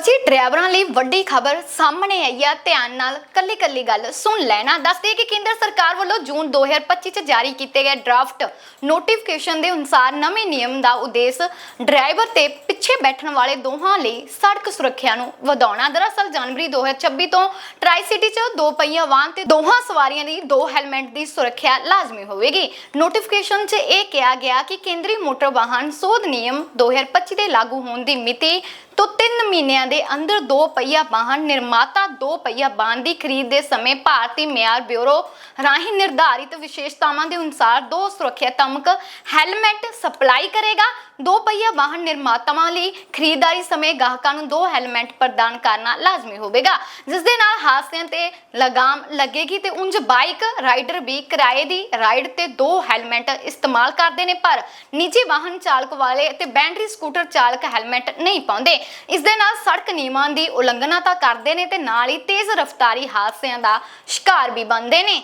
ਲਓ ਡਰਾਈਵਰਾਂ ਲਈ ਵੱਡੀ ਖਬਰ ਸਾਹਮਣੇ ਆਈ ਆ। ਧਿਆਨ ਨਾਲ ਕੱਲੀ ਕੱਲੀ ਗੱਲ ਸੁਣ ਲੈਣਾ। ਦੱਸਦੇ ਕਿ ਕੇਂਦਰ ਸਰਕਾਰ ਵੱਲੋਂ ਜੂਨ 2025 ਚ ਜਾਰੀ ਕੀਤੇ ਗਏ ਡਰਾਫਟ ਨੋਟੀਫਿਕੇਸ਼ਨ ਦੇ ਅਨੁਸਾਰ ਨਵੇਂ ਨਿਯਮ ਦਾ ਉਦੇਸ਼ ਡਰਾਈਵਰ ਤੇ ਪਿੱਛੇ ਬੈਠਣ ਵਾਲੇ ਦੋਹਾਂ ਲਈ ਸੜਕ ਸੁਰੱਖਿਆ ਨੂੰ ਵਧਾਉਣਾ। ਦਰਅਸਲ ਜਨਵਰੀ 2026 ਤੋਂ ਟਰਾਈ ਸਿਟੀ 'ਚ ਦੋ ਪਹੀਆ ਵਾਹਨ ਤੇ ਦੋਹਾਂ ਸਵਾਰੀਆਂ ਲਈ ਦੋ ਹੈਲਮਟ ਦੀ ਸੁਰੱਖਿਆ ਲਾਜ਼ਮੀ ਹੋਵੇਗੀ। ਨੋਟੀਫਿਕੇਸ਼ਨ 'ਚ ਇਹ ਕਿਹਾ ਗਿਆ ਕਿ ਕੇਂਦਰੀ ਮੋਟਰ ਵਾਹਨ ਸੋਧ ਨਿਯਮ 2025 ਦੇ ਲਾਗੂ ਹੋਣ ਦੀ ਮਿਤੀ ਤੋਂ 3 ਮਹੀਨਿਆਂ ਦੇ ਅੰਦਰ ਦੋ ਪਹੀਆ ਵਾਹਨ, ਨਿਰਮਾਤਾ ਦੋ ਪਹੀਆ ਵਾਹਨ ਦੀ ਖਰੀਦ ਦੇ ਸਮੇਂ ਭਾਰਤੀ ਮਿਆਰ ਬਿਊਰੋ ਰਾਹੀਂ ਨਿਰਧਾਰਿਤ ਵਿਸ਼ੇਸ਼ਤਾਵਾਂ ਦੇ ਅਨੁਸਾਰ ਦੋ ਸੁਰੱਖਿਆ ਹੈਲਮਟ ਸਪਲਾਈ ਕਰੇਗਾ। ਦੋ ਪਹੀਆ ਵਾਹਨ, ਨਿਰਮਾਤਾਵਾਂ ਲਈ ਖਰੀਦਦਾਰੀ ਸਮੇਂ ਗਾਹਕਾਂ ਨੂੰ ਦੋ ਹੈਲਮਟ ਪ੍ਰਦਾਨ ਕਰਨਾ ਲਾਜ਼ਮੀ ਹੋਵੇਗਾ। ਜਿਸ ਦੇ ਨਾਲ ਹਾਦਸਿਆਂ ਤੇ ਲਗਾਮ ਲੱਗੇਗੀ ਤੇ ਉਂਝ ਬਾਈਕ ਰਾਈਡਰ ਵੀ ਕਿਰਾਏ ਦੀ ਰਾਈਡ ਤੇ ਦੋ ਹੈਲਮਟ ਇਸਤੇਮਾਲ ਕਰਦੇ ਨੇ, ਪਰ ਨਿੱਜੀ ਵਾਹਨ ਚਾਲਕ ਵਾਲੇ ਤੇ ਬੈਟਰੀ ਸਕੂਟਰ ਚਾਲਕ ਹੈਲਮਟ ਨਹੀਂ ਪਾਉਂਦੇ। ਇਸ ਦੇ ਨਾਲ ਸੜਕ ਨਿਯਮਾਂ ਦੀ ਉਲੰਘਣਾ ਤਾਂ ਕਰਦੇ ਨੇ ਤੇ ਨਾਲ ਹੀ ਤੇਜ਼ ਰਫ਼ਤਾਰੀ ਹਾਦਸਿਆਂ ਦਾ ਸ਼ਿਕਾਰ ਵੀ ਬਣਦੇ ਨੇ।